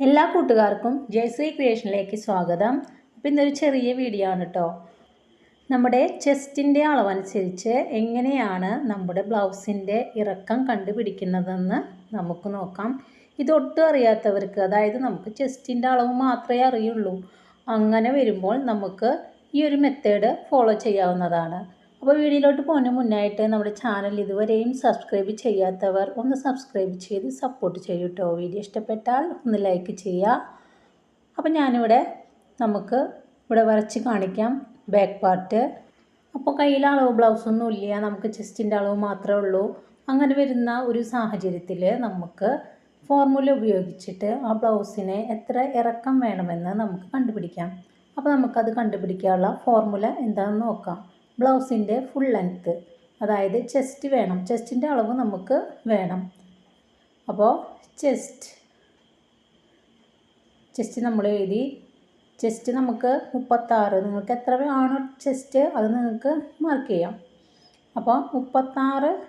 എല്ലാ കൂട്ടുകാർക്കും ജയശ്രീ ക്രിയേഷനിലേക്ക് സ്വാഗതം. അപ്പോൾ ഇന്നൊരു ചെറിയ വീഡിയോ ആണ് കേട്ടോ നമ്മുടെ ചെസ്റ്റിന്റെ അളവനുസരിച്ച് എങ്ങനെയാണ് നമ്മുടെ ബ്ലൗസിന്റെ ഇറക്കം കണ്ടുപിടിക്കുന്നതെന്ന് നമുക്ക് നോക്കാം. ഇതൊട്ടും അറിയാത്തവർക്ക് അതായത് നമുക്ക് ചെസ്റ്റിന്റെ അളവ് മാത്രമേ അറിയുള്ളൂ. അങ്ങനെ വരുമ്പോൾ നമുക്ക് ഈ ഒരു മെത്തേഡ് ഫോളോ ചെയ്യാവുന്നതാണ്. അപ്പോൾ വീഡിയോയിലോട്ട് പോകുന്നതിന് മുന്നായിട്ട് നമ്മുടെ ചാനൽ ഇതുവരെയും സബ്സ്ക്രൈബ് ചെയ്യാത്തവർ ഒന്ന് സബ്സ്ക്രൈബ് ചെയ്ത് സപ്പോർട്ട് ചെയ്യൂ കേട്ടോ വീഡിയോ ഇഷ്ടപ്പെട്ടാൽ ഒന്ന് ലൈക്ക് ചെയ്യുക അപ്പോൾ ഞാനിവിടെ നമുക്ക് ഇവിടെ വരച്ച് കാണിക്കാം ബാക്ക് പാർട്ട് അപ്പോൾ കയ്യിൽ അളവ് ബ്ലൗസൊന്നും ഇല്ല. നമുക്ക് ചെസ്റ്റിന്റെ അളവ് മാത്രമേ ഉള്ളൂ. അങ്ങനെ വരുന്ന ഒരു സാഹചര്യത്തിൽ നമുക്ക് ഫോർമുല ഉപയോഗിച്ചിട്ട് ആ ബ്ലൗസിനെ എത്ര ഇറക്കം വേണമെന്ന് നമുക്ക് കണ്ടുപിടിക്കാം. അപ്പോൾ നമുക്കത് കണ്ടുപിടിക്കാനുള്ള ഫോർമുല എന്താണെന്ന് നോക്കാം. ബ്ലൗസിന്റെ ഫുൾ ലെങ്ത്ത് അതായത് ചെസ്റ്റ് വേണം. ചെസ്റ്റിന്റെ അളവ് നമുക്ക് വേണം. അപ്പോൾ ചെസ്റ്റ് ചെസ്റ്റ് നമ്മൾ എഴുതി. ചെസ്റ്റ് നമുക്ക് മുപ്പത്താറ്. നിങ്ങൾക്ക് എത്ര ആണോ ചെസ്റ്റ് അത് നിങ്ങൾക്ക് മാർക്ക് ചെയ്യാം. അപ്പോൾ മുപ്പത്താറ്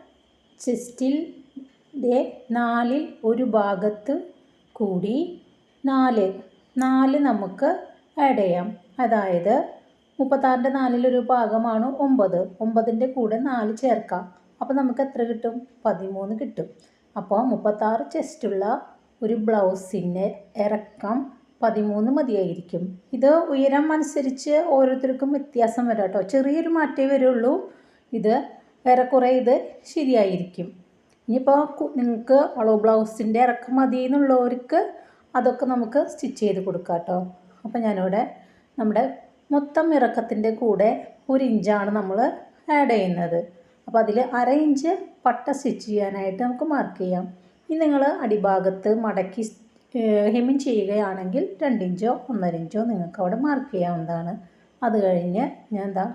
ചെസ്റ്റിൽ നാലിൽ ഒരു ഭാഗത്ത് കൂടി നാല്. നാല് നമുക്ക് ആഡ് ചെയ്യാം. അതായത് മുപ്പത്താറിന്റെ നാലിലൊരു ഭാഗമാണ് ഒമ്പത്. ഒമ്പതിന്റെ കൂടെ നാല് ചേർക്കാം. അപ്പോൾ നമുക്ക് എത്ര കിട്ടും? പതിമൂന്ന് കിട്ടും. അപ്പോൾ മുപ്പത്താറ് ചെസ്റ്റുള്ള ഒരു ബ്ലൗസിന്റെ ഇറക്കം. പതിമൂന്ന് മതിയായിരിക്കും. ഇത് ഉയരം അനുസരിച്ച് ഓരോരുത്തർക്കും വ്യത്യാസം വരാം കേട്ടോ. ചെറിയൊരു മാറ്റേ വരുള്ളൂ. ഇത് ഏറെക്കുറെ ഇത് ശരിയായിരിക്കും. ഇനിയിപ്പോൾ നിങ്ങൾക്ക് അളവ് ബ്ലൗസിന്റെ ഇറക്കം മതി എന്നുള്ളവർക്ക് അതൊക്കെ നമുക്ക് സ്റ്റിച്ച് ചെയ്ത് കൊടുക്കാം കേട്ടോ. അപ്പോൾ ഞാനിവിടെ നമ്മുടെ മൊത്തം ഇറക്കത്തിന്റെ കൂടെ ഒരു ഇഞ്ചാണ് നമ്മൾ ആഡ് ചെയ്യുന്നത്. അപ്പോൾ അതിൽ അര ഇഞ്ച് പട്ട സ്റ്റിച്ച് ചെയ്യാനായിട്ട് നമുക്ക് മാർക്ക് ചെയ്യാം. ഇനി നിങ്ങൾ അടിഭാഗത്ത് മടക്കി ഹെമിൻ ചെയ്യുകയാണെങ്കിൽ രണ്ട് ഇഞ്ചോ ഒന്നര ഇഞ്ചോ നിങ്ങൾക്ക് അവിടെ മാർക്ക് ചെയ്യാവുന്നതാണ്. അത് കഴിഞ്ഞ് ഞാൻ എന്താ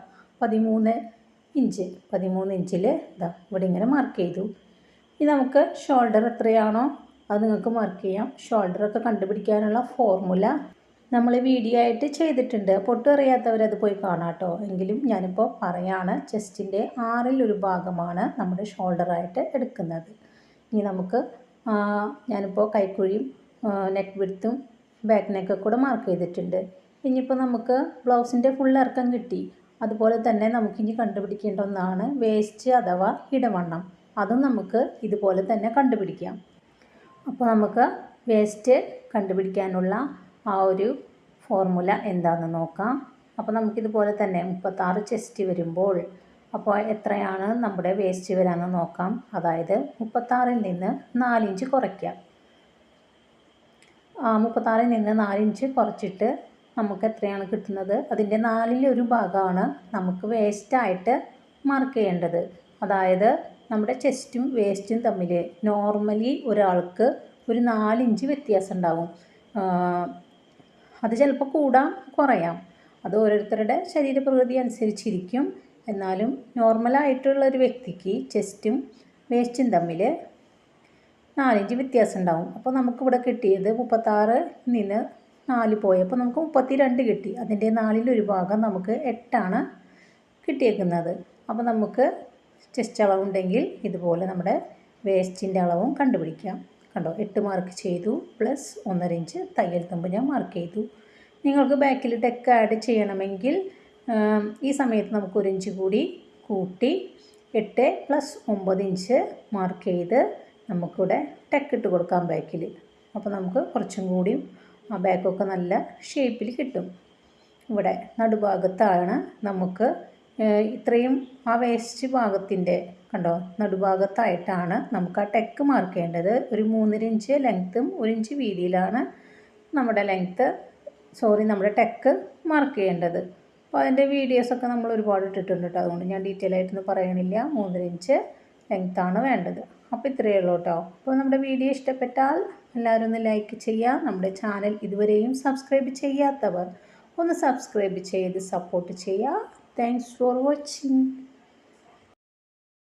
പതിമൂന്ന് ഇഞ്ച് പതിമൂന്ന് ഇഞ്ചിൽ ഇതാ ഇവിടെ ഇങ്ങനെ മാർക്ക് ചെയ്തു. ഇനി നമുക്ക് ഷോൾഡർ എത്രയാണോ അത് നിങ്ങൾക്ക് മാർക്ക് ചെയ്യാം. ഷോൾഡറൊക്കെ കണ്ടുപിടിക്കാനുള്ള ഫോർമുല നമ്മൾ വീഡിയോ ആയിട്ട് ചെയ്തിട്ടുണ്ട്. പൊട്ടും അറിയാത്തവരത് പോയി കാണാം കേട്ടോ. എങ്കിലും ഞാനിപ്പോൾ പറയാണ് ചെസ്റ്റിന്റെ ആറിലൊരു ഭാഗമാണ് നമ്മുടെ ഷോൾഡറായിട്ട് എടുക്കുന്നത്. ഇനി നമുക്ക് ഞാനിപ്പോൾ കൈക്കുഴിയും നെക്ക് വിടുത്തും ബാക്ക് നെക്കൊക്കെ കൂടെ മാർക്ക് ചെയ്തിട്ടുണ്ട്. ഇനിയിപ്പോൾ നമുക്ക് ബ്ലൗസിന്റെ ഫുൾ ഇറക്കം കിട്ടി. അതുപോലെ തന്നെ നമുക്കിനി കണ്ടുപിടിക്കേണ്ട ഒന്നാണ് വേസ്റ്റ് അഥവാ ഇടവണ്ണം. അതും നമുക്ക് ഇതുപോലെ തന്നെ കണ്ടുപിടിക്കാം. അപ്പോൾ നമുക്ക് വേസ്റ്റ് കണ്ടുപിടിക്കാനുള്ള ആ ഒരു ഫോർമുല എന്താണെന്ന് നോക്കാം. അപ്പോൾ നമുക്കിതുപോലെ തന്നെ മുപ്പത്താറ് ചെസ്റ്റ് വരുമ്പോൾ അപ്പോൾ എത്രയാണ് നമ്മുടെ വേസ്റ്റ് വരാമെന്ന് നോക്കാം. അതായത് മുപ്പത്താറിൽ നിന്ന് നാലിഞ്ച് കുറയ്ക്കാം. മുപ്പത്താറിൽ നിന്ന് നാലിഞ്ച് കുറച്ചിട്ട് നമുക്ക് എത്രയാണ് കിട്ടുന്നത്? അതിന്റെ നാലിലൊരു ഭാഗമാണ് നമുക്ക് വേസ്റ്റായിട്ട് മാർക്ക് ചെയ്യേണ്ടത്. അതായത് നമ്മുടെ ചെസ്റ്റും വേസ്റ്റും തമ്മിൽ നോർമലി ഒരാൾക്ക് ഒരു നാലിഞ്ച് വ്യത്യാസം ഉണ്ടാവും. അത് ചിലപ്പോൾ കൂടാം കുറയാം. അത് ഓരോരുത്തരുടെ ശരീരപ്രകൃതി അനുസരിച്ചിരിക്കും. എന്നാലും നോർമലായിട്ടുള്ള ഒരു വ്യക്തിക്ക് ചെസ്റ്റും വേസ്റ്റും തമ്മിൽ നാലിഞ്ച് വ്യത്യാസം ഉണ്ടാവും. അപ്പോൾ നമുക്കിവിടെ കിട്ടിയത് മുപ്പത്താറ് നിന്ന് നാല് പോയി. അപ്പോൾ നമുക്ക് മുപ്പത്തി രണ്ട് കിട്ടി. അതിന്റെ നാലിലൊരു ഭാഗം നമുക്ക് എട്ടാണ് കിട്ടിയേക്കുന്നത്. അപ്പോൾ നമുക്ക് ചെസ്റ്റ് അളവുണ്ടെങ്കിൽ ഇതുപോലെ നമ്മുടെ വേസ്റ്റിന്റെ അളവും കണ്ടുപിടിക്കാം. കണ്ടോ എട്ട് മാർക്ക് ചെയ്തു പ്ലസ് ഒന്നര ഇഞ്ച് തയ്യൽ തുമ്പ് ഞാൻ മാർക്ക് ചെയ്തു. നിങ്ങൾക്ക് ബാക്കിൽ ടെക്ക് ആഡ് ചെയ്യണമെങ്കിൽ ഈ സമയത്ത് നമുക്ക് ഒരു ഇഞ്ച് കൂടി കൂട്ടി എട്ട് പ്ലസ് ഒമ്പത് ഇഞ്ച് മാർക്ക് ചെയ്ത് നമുക്കിവിടെ ടെക്ക് ഇട്ട് കൊടുക്കാം ബാക്കിൽ അപ്പോൾ നമുക്ക് കുറച്ചും കൂടിയും ആ ബാക്കൊക്കെ നല്ല ഷേപ്പിൽ കിട്ടും. ഇവിടെ നടുഭാഗത്താണ് നമുക്ക് ഇത്രയും ആ വേസ്റ്റ് ഭാഗത്തിന്റെ കണ്ടോ? നടുഭാഗത്തായിട്ടാണ് നമുക്ക് ആ ടെക്ക് മാർക്ക് ചെയ്യേണ്ടത്. ഒരു മൂന്നര ഇഞ്ച് ലെങ്ത്തും ഒരു ഇഞ്ച് വീതിയിലാണ് നമ്മുടെ ലെങ്ത്ത് സോറി നമ്മുടെ ടെക്ക് മാർക്ക് ചെയ്യേണ്ടത്. അപ്പോൾ അതിന്റെ വീഡിയോസൊക്കെ നമ്മൾ ഒരുപാട് ഇട്ടിട്ടുണ്ട് കേട്ടോ അതുകൊണ്ട് ഞാൻ ഡീറ്റെയിൽ ആയിട്ടൊന്നും പറയണില്ല. മൂന്നര ഇഞ്ച് ലെങ്ത്താണ് വേണ്ടത്. അപ്പോൾ ഇത്രയേ ഉള്ളൂ കേട്ടോ അപ്പോൾ നമ്മുടെ വീഡിയോ ഇഷ്ടപ്പെട്ടാൽ എല്ലാവരും ഒന്ന് ലൈക്ക് ചെയ്യുക നമ്മുടെ ചാനൽ ഇതുവരെയും സബ്സ്ക്രൈബ് ചെയ്യാത്തവർ ഒന്ന് സബ്സ്ക്രൈബ് ചെയ്ത് സപ്പോർട്ട് ചെയ്യുക താങ്ക്സ് ഫോർ വാച്ചിങ്